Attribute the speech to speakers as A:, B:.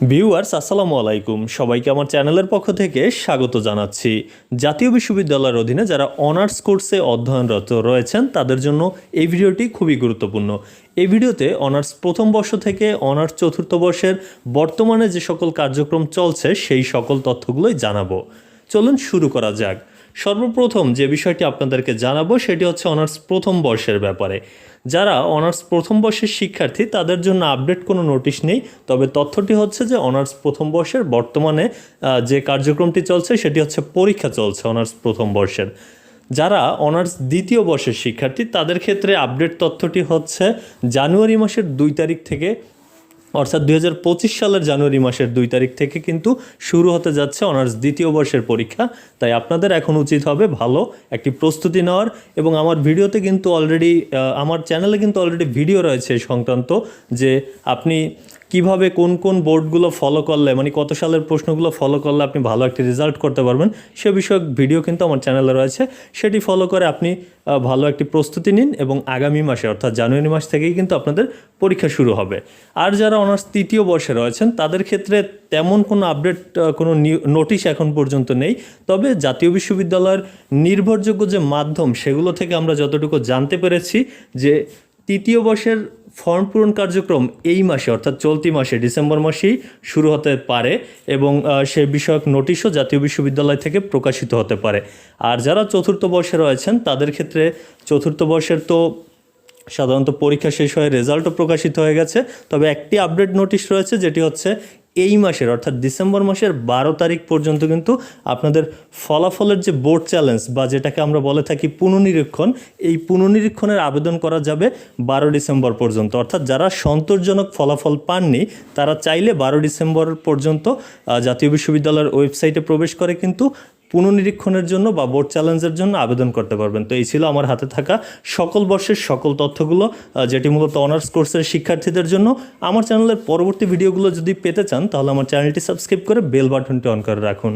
A: Viewers, আসসালামু আলাইকুম। সবাইকে আমার চ্যানেলের পক্ষ থেকে স্বাগত জানাচ্ছি। জাতীয় বিশ্ববিদ্যালয়ের অধীনে যারা অনার্স কোর্সে অধ্যয়নরত রয়েছেন, তাদের জন্য এই ভিডিওটি খুবই গুরুত্বপূর্ণ। এই ভিডিওতে অনার্স প্রথম বর্ষ থেকে অনার্স চতুর্থ বর্ষের বর্তমানে যে সকল কার্যক্রম চলছে, সেই সকল তথ্যগুলোই জানাব। চলুন শুরু করা যাক। সর্বপ্রথম যে বিষয়টি আপনাদেরকে জানাব সেটি হচ্ছে অনার্স প্রথম বর্ষের ব্যাপারে। যারা অনার্স প্রথম বর্ষের শিক্ষার্থী, তাদের জন্য আপডেট কোনো নোটিশ নেই, তবে তথ্যটি হচ্ছে যে অনার্স প্রথম বর্ষের বর্তমানে যে কার্যক্রমটি চলছে সেটি হচ্ছে পরীক্ষা চলছে অনার্স প্রথম বর্ষের। যারা অনার্স দ্বিতীয় বর্ষের শিক্ষার্থী, তাদের ক্ষেত্রে আপডেট তথ্যটি হচ্ছে জানুয়ারি মাসের দুই তারিখ থেকে অর্থাৎ দুই হাজার পঁচিশ সালের জানুয়ারি মাসের দুই তারিখ থেকে কিন্তু শুরু হতে যাচ্ছে অনার্স দ্বিতীয় বর্ষের পরীক্ষা। তাই আপনাদের এখন উচিত হবে ভালো একটি প্রস্তুতি নেওয়ার এবং আমার ভিডিওতে কিন্তু অলরেডি আমার চ্যানেলে কিন্তু অলরেডি ভিডিও রয়েছে সংক্রান্ত যে আপনি কীভাবে কোন কোন বোর্ডগুলো ফলো করলে মানে কত সালের প্রশ্নগুলো ফলো করলে আপনি ভালো একটি রেজাল্ট করতে পারবেন, সে বিষয়ক ভিডিও কিন্তু আমার চ্যানেলে রয়েছে। সেটি ফলো করে আপনি ভালো একটি প্রস্তুতি নিন এবং আগামী মাসে, অর্থাৎ জানুয়ারি মাস থেকেই কিন্তু আপনাদের পরীক্ষা শুরু হবে। আর যারা অনার্স তৃতীয় বর্ষে রয়েছেন, তাদের ক্ষেত্রে তেমন কোনো আপডেট কোনো নোটিশ এখন পর্যন্ত নেই। তবে জাতীয় বিশ্ববিদ্যালয়ের নির্ভরযোগ্য যে মাধ্যম, সেগুলো থেকে আমরা যতটুকু জানতে পেরেছি যে তৃতীয় বর্ষের ফর্ম পূরণ কার্যক্রম এই মাসে, অর্থাৎ চলতি মাসে, ডিসেম্বর মাসেই শুরু হতে পারে এবং সে বিষয়ক নোটিশও জাতীয় বিশ্ববিদ্যালয় থেকে প্রকাশিত হতে পারে। আর যারা চতুর্থ বর্ষে রয়েছেন, তাদের ক্ষেত্রে চতুর্থ বর্ষের তো সাধারণত পরীক্ষা শেষ হয়ে রেজাল্টও প্রকাশিত হয়ে গেছে। তবে একটি আপডেট নোটিশ রয়েছে, যেটি হচ্ছে এই মাসের, অর্থাৎ ডিসেম্বর মাসের বারো তারিখ পর্যন্ত কিন্তু আপনাদের ফলাফলের যে বোর্ড চ্যালেঞ্জ বা যেটাকে আমরা বলে থাকি পুনঃনিরীক্ষণ এই পুনঃনিরীক্ষণের আবেদন করা যাবে বারো ডিসেম্বর পর্যন্ত। অর্থাৎ যারা সন্তোষজনক ফলাফল পাননি, তারা চাইলে বারো ডিসেম্বর পর্যন্ত জাতীয় বিশ্ববিদ্যালয়ের ওয়েবসাইটে প্রবেশ করে কিন্তু পুনঃনিরীক্ষণের জন্য বা বোর্ড চ্যালেঞ্জের জন্য আবেদন করতে পারবেন। তো এই ছিল আমার হাতে থাকা সকল বর্ষের সকল তথ্যগুলো যেটি মূলত অনার্স কোর্সের শিক্ষার্থীদের জন্য। আমার চ্যানেলের পরবর্তী ভিডিওগুলো যদি পেতে চান, তাহলে আমার চ্যানেলটি সাবস্ক্রাইব করে বেল বাটনটি অন করে রাখুন।